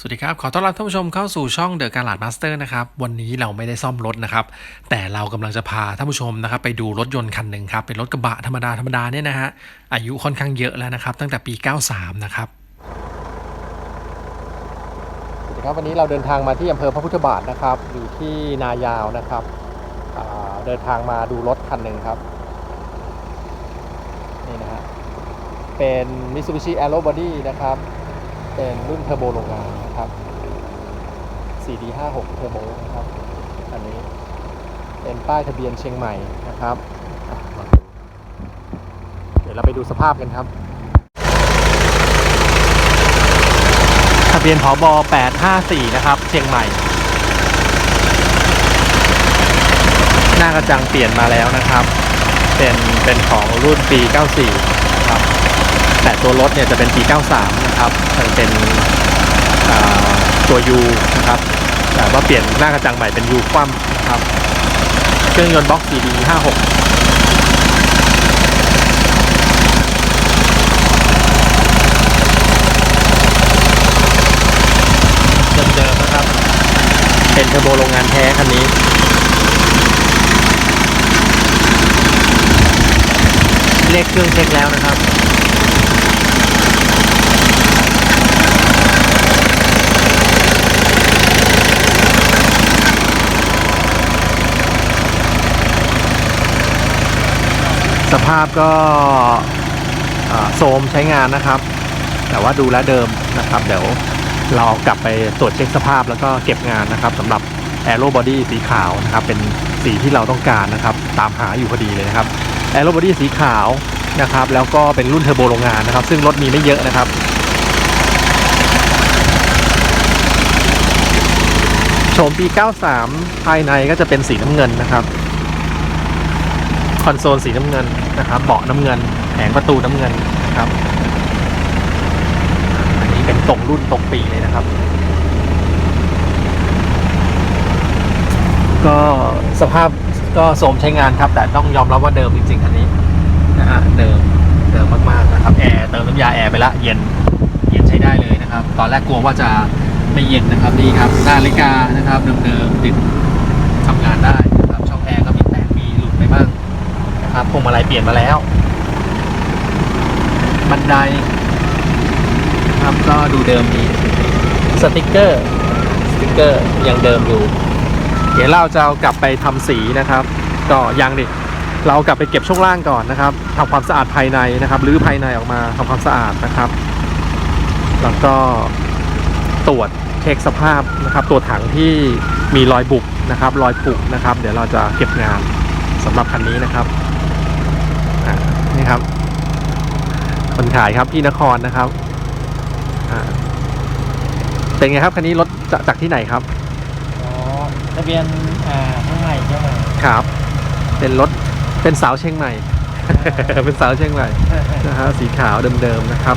สวัสดีครับ ขอต้อนรับท่านผู้ชมเข้าสู่ช่องเดอะการลาดมาสเตอร์นะครับ วันนี้เราไม่ได้ซ่อมรถนะครับ แต่เรากำลังจะพาท่านผู้ชมนะครับ ไปดูรถยนต์คันหนึ่งครับ เป็นรถกระบะธรรมดาธรรมดาเนี่ยนะฮะ อายุค่อนข้างเยอะแล้วนะครับ ตั้งแต่ปี 93 นะครับสวัสดีครับ วันนี้เราเดินทางมาที่อำเภอพระพุทธบาทนะครับ อยู่ที่นายาวนะครับ เดินทางมาดูรถคันหนึ่งครับ นี่นะฮะ เป็น Mitsubishi Aero Body นะครับ เป็นรุ่นเทอร์โบโรงงาน นะครับ 4D56 เทอร์โบนะครับ อันนี้เป็นป้ายทะเบียนเชียงใหม่นะครับ เดี๋ยวเราไปดูสภาพกันครับ ทะเบียนผบ854 นะครับ เชียงใหม่ หน้ากระจังเปลี่ยนมาแล้วนะครับ เป็นเป็นของรุ่นปี 94 นะครับแต่ตัวรถเนี่ยจะเป็นปี 93 นะครับ มันเป็น ตัว U นะครับแต่ว่าเปลี่ยนหน้ากระจังใหม่เป็น U คว่ำนะครับเครื่องยนต์บล็อก CD 56เดิมนะครับ เป็นเทอร์โบโรงงานแท้คันนี้ เลขเครื่องเช็คแล้วนะครับ ภาพก็โทมใช้งานนะครับ แต่ว่าดูแลเดิมนะครับ เดี๋ยวเราเอากลับไปตรวจเช็คสภาพแล้วก็เก็บงานนะครับสำหรับ Aero Body สีขาวนะครับ เป็นสีที่เราต้องการนะครับ ตามหาอยู่พอดีเลยนะครับ Aero Body สีขาวนะครับ แล้วก็เป็นรุ่นเทอร์โบโรงงานนะครับ ซึ่งรถมีไม่เยอะนะครับโฉมปี 93 ภายในก็จะเป็นสีน้ำเงินนะครับ คอนโซลสีน้ำเงินนะครับเบาะน้ำเงินแผงประตูน้ำเงินนะครับอันนี้เป็นตรงรุ่นตรงปีเลยนะครับ ก็สภาพก็โสมใช้งานครับ แต่ต้องยอมรับว่าเดิมจริงๆคันนี้นะฮะเดิมเดิมมากๆนะครับแอร์เติมน้ำยาแอร์ไปละเย็นเย็นใช้ได้เลยนะครับ ตอนแรกกลัวว่าจะไม่เย็นนะครับนี่ครับนาฬิกานะครับเดิมๆติดทำงานได้ นะครับพวงมาลัยเปลี่ยนมาแล้ว บันไดครับก็ดูเดิมดีสติกเกอร์สติกเกอร์ยังเดิมอยู่ เดี๋ยวเราจะเอากลับไปทำสีนะครับ ก็ยังดิเรากลับไปเก็บช่วงล่างก่อนนะครับทำความสะอาดภายในนะครับรื้อภายในออกมาทำความสะอาดนะครับ แล้วก็ตรวจเช็คสภาพนะครับ ตัวถังที่มีรอยบุบนะครับ รอยผุนะครับ เดี๋ยวเราจะเก็บงานสำหรับคันนี้นะครับ นี่ครับ คนขายครับพี่นครนะครับอ่าเป็นไงครับคันนี้รถจากจากที่ไหนครับอ๋อทะเบียนอ่าข้างในใช่ไหมครับ เป็นรถเป็นสาวเชียงใหม่ เป็นสาวเชียงใหม่นะฮะสีขาวเดิมๆนะครับ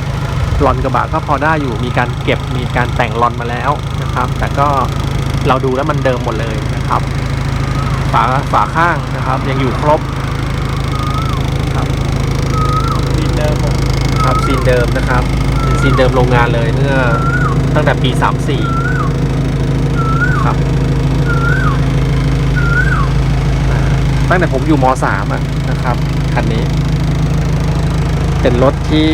ลอนกระบะก็พอได้อยู่มีการเก็บมีการแต่งลอนมาแล้วนะครับ แต่ก็เราดูแล้วมันเดิมหมดเลยนะครับ ฝาฝาข้างนะครับ ยังอยู่ครบครับ ซีนเดิมหม ดครับซีนเดิมนะครับเป็นซีนเดิมโรงงานเลยเมื่อตั้งแต่ปี 34 ครับ ตั้งแต่ผมอยู่ม .3 อะนะครับคันนี้ เป็นรถที่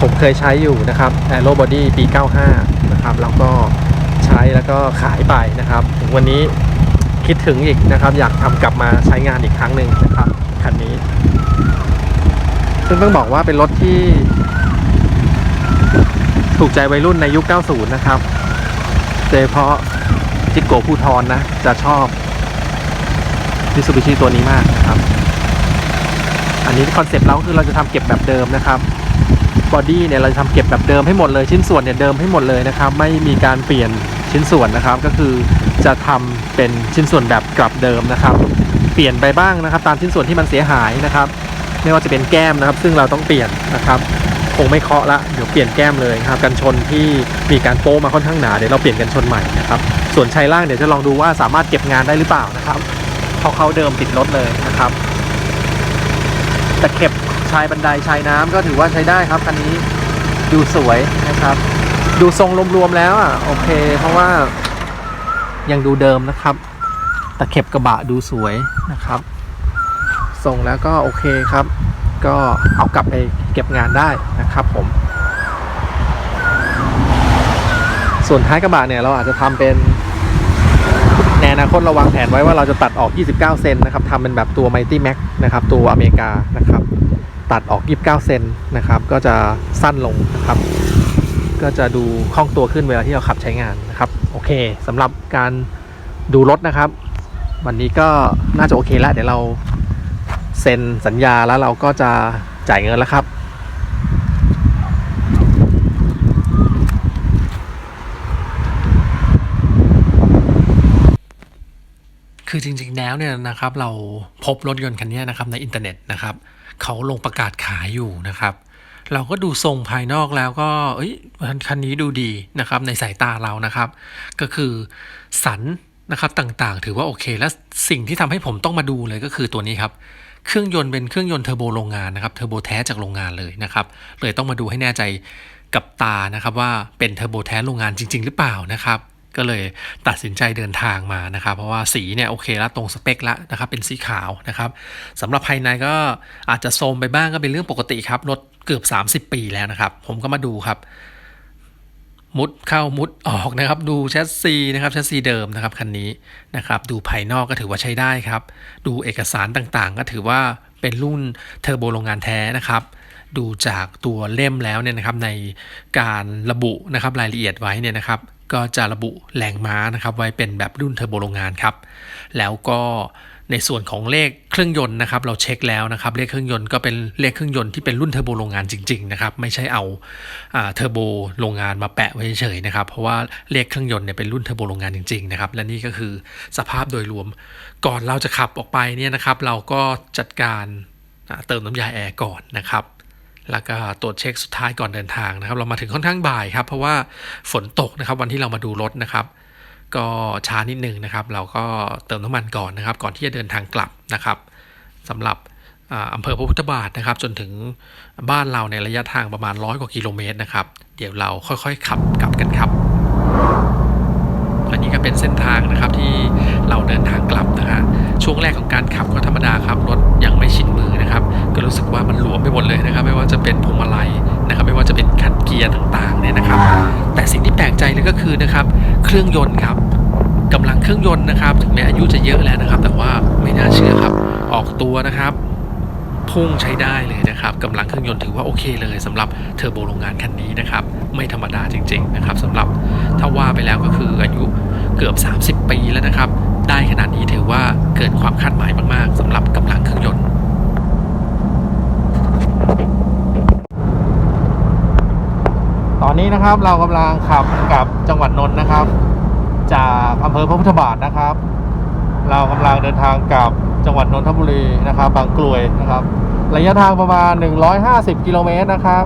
ผมเคยใช้อยู่นะครับ Aero Body ปี 95 นะครับ แล้วก็ใช้แล้วก็ขายไปนะครับ ถึงวันนี้คิดถึงอีกนะครับ อยากทำกลับมาใช้งานอีกครั้งหนึ่งนะครับ คันนี้ ซึ่งต้องบอกว่าเป็นรถที่ ถูกใจวัยรุ่นในยุค 90 นะครับโดยเฉพาะจิโกผู้ทอนนะ จะชอบมิซูบิชิตัวนี้มากนะครับ อันนี้คอนเซปต์เราคือเราจะทำเก็บแบบเดิมนะครับบอดี้เนี่ยเราจะทำเก็บแบบเดิมให้หมดเลยชิ้นส่วนเนี่ยเดิมให้หมดเลยนะครับ ไม่มีการเปลี่ยนชิ้นส่วนนะครับ ก็คือจะทำเป็นชิ้นส่วนแบบกลับเดิมนะครับ เปลี่ยนไปบ้างนะครับ ตามชิ้นส่วนที่มันเสียหายนะครับ ไม่ว่าจะเป็นแก้มนะครับ ซึ่งเราต้องเปลี่ยนนะครับคงไม่เคาะละเดี๋ยวเปลี่ยนแก้มเลยครับกันชนที่มีการโป้มาค่อนข้างหนาเดี๋ยวเราเปลี่ยนกันชนใหม่นะครับส่วนชายล่างเดี๋ยวจะลองดูว่าสามารถเก็บงานได้หรือเปล่านะครับเพราะเขาเดิมติดรถเลยนะครับตะเข็บชายบันไดชายน้ำก็ถือว่าใช้ได้ครับคันนี้ดูสวยนะครับ ดูทรงรวมๆแล้วอะโอเค เพราะว่ายังดูเดิมนะครับ ตะเข็บกระบะดูสวยนะครับ ทรงแล้วก็โอเคครับ ก็เอากลับไปเก็บงานได้นะครับผม ส่วนท้ายกระบะเนี่ยเราอาจจะทำเป็นในอนาคตเราวางแผนไว้ว่าเราจะตัดออก 29 เซนนะครับทำเป็นแบบตัว Mighty Max นะครับ ตัวอเมริกานะครับ ตัดออก 29 เซนนะครับ ก็จะสั้นลงนะครับ ก็จะดูคล่องตัวขึ้นเวลาที่เราขับใช้งานนะครับ โอเคสำหรับการดูรถนะครับ วันนี้ก็น่าจะโอเคแล้วเดี๋ยวเรา ซ็นสัญญาแล้วเราก็จะจ่ายเงินแล้วครับ คือจริงๆแล้วเนี่ยนะครับเราพบรถยนต์คันนี้นะครับในอินเทอร์เน็ตนะครับเขาลงประกาศขายอยู่นะครับ เราก็ดูทรงภายนอกแล้วก็เอ้ยคันนี้ดูดีนะครับในสายตาเรานะครับ ก็คือสันนะครับต่างๆ ถือว่าโอเค และสิ่งที่ทำให้ผมต้องมาดูเลยก็คือตัวนี้ครับ เครื่องยนต์เป็นเครื่องยนต์เทอร์โบโรงงานนะครับเทอร์โบแท้จากโรงงานเลยนะครับเลยต้องมาดูให้แน่ใจกับตานะครับว่าเป็นเทอร์โบแท้โรงงานจริง ๆ หรือเปล่านะครับก็เลยตัดสินใจเดินทางมานะครับ เพราะว่าสีเนี่ยโอเคแล้วตรงสเปคแล้วนะครับเป็นสีขาวนะครับสำหรับภายในก็อาจจะโทรมไปบ้างก็เป็นเรื่องปกติครับรถเกือบ 30 ปีแล้วนะครับ ผมก็มาดูครับ มุดเข้ามุดออกนะครับ ดูแชสซีนะครับแชสซีเดิมนะครับคันนี้นะครับ ดูภายนอกก็ถือว่าใช้ได้ครับ ดูเอกสารต่างๆ ก็ถือว่าเป็นรุ่นเทอร์โบโรงงานแท้นะครับ ดูจากตัวเล่มแล้วเนี่ยนะครับในการระบุนะครับรายละเอียดไว้เนี่ยนะครับ ก็จะระบุแรงม้านะครับไว้เป็นแบบรุ่นเทอร์โบโรงงานครับ แล้วก็ ในส่วนของเลขเครื่องยนต์นะครับเราเช็คแล้วนะครับเลขเครื่องยนต์ก็เป็นเลขเครื่องยนต์ที่เป็นรุ่นเทอร์โบโรงงานจริงๆนะครับไม่ใช่เอาเทอร์โบโรงงานมาแปะไว้เฉยๆนะครับเพราะว่าเลขเครื่องยนต์เนี่ยเป็นรุ่นเทอร์โบโรงงานจริงๆนะครับและนี่ก็คือสภาพโดยรวมก่อนเราจะขับออกไปเนี่ยนะครับเราก็จัดการเติมน้ำยาแอร์ก่อนนะครับแล้วก็ตรวจเช็คสุดท้ายก่อนเดินทางนะครับ เรามาถึงค่อนข้างบ่ายครับ เพราะว่าฝนตกนะครับวันที่เรามาดูรถนะครับ ก็ช้านิดนึงนะครับ เราก็เติมน้ำมันก่อนนะครับ ก่อนที่จะเดินทางกลับนะครับสำหรับอ่าอำเภอพระพุทธบาทนะครับ จนถึงบ้านเราในระยะทางประมาณร้อยกว่ากิโลเมตรนะครับ เดี๋ยวเราค่อยๆขับกลับกันครับ อันนี้ก็เป็นเส้นทางนะครับที่เราเดินทางกลับนะฮะช่วงแรกของการขับก็ธรรมดาครับรถยังไม่ชินมือ นะครับก็รู้สึกว่ามันหลวมไปหมดเลยนะครับ ไม่ว่าจะเป็นพวงมาลัยนะครับ ไม่ว่าจะเป็นคันเกียร์ต่างๆเนี่ยนะครับ แต่สิ่งที่แปลกใจเลยก็คือนะครับ เครื่องยนต์ครับกำลังเครื่องยนต์นะครับ ถึงแม้อายุจะเยอะแล้วนะครับ แต่ว่าไม่น่าเชื่อครับ ออกตัวนะครับพุ่งใช้ได้เลยนะครับกำลังเครื่องยนต์ถือว่าโอเคเลยสำหรับเทอร์โบโรงงานคันนี้นะครับ ไม่ธรรมดาจริง ๆ นะครับสำหรับถ้าว่าไปแล้วก็คืออายุเกือบ 30 ปีแล้วนะครับ ได้ขนาดนี้ถือว่าเกินความคาดหมายมากๆสำหรับกำลังเครื่องยนต์ ตอ นี้นะครับเรากำลังขับกลับจังหวัดนนท์นะครับ จากอำเภอพระพุทธบาทนะครับ เรากำลังเดินทางกลับจังหวัดนนทบุรีนะครับ บางกลวยนะครับ ระยะทางประมาณ 150 กิโลเมตรนะครับ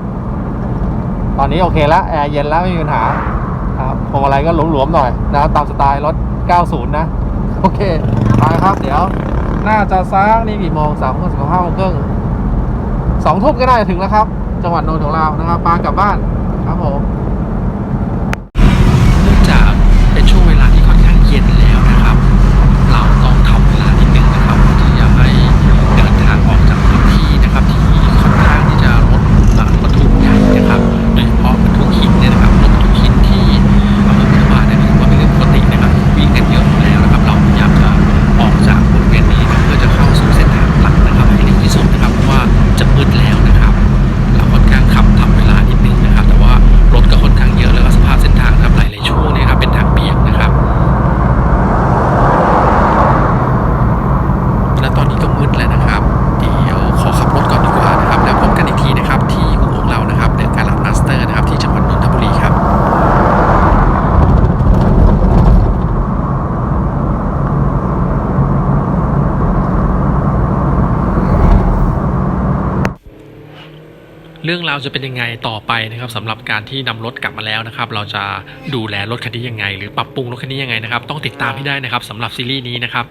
ตอนนี้โอเคแล้วแอร์เย็นแล้วไม่มีปัญหาครับพวงมาลัยก็หลวมๆหน่อยนะตามสไตล์รถ 90 นะ โอเคไปครับเดี๋ยวน่าจะซักนี่กี่โมงสามโมงสิบห้าโมงครึ่งสองทุ่มก็น่าจะถึงแล้วครับ จังหวัดนนท์ของเรานะครับปากลับบ้าน ครับผม เรื่องราวจะเป็นยังไงต่อไปนะครับสำหรับการที่นำรถกลับมาแล้วนะครับ เราจะดูแลรถคันนี้ยังไง หรือปรับปรุงรถคันนี้ยังไงนะครับ ต้องติดตามให้ได้นะครับสำหรับซีรีส์นี้นะครับ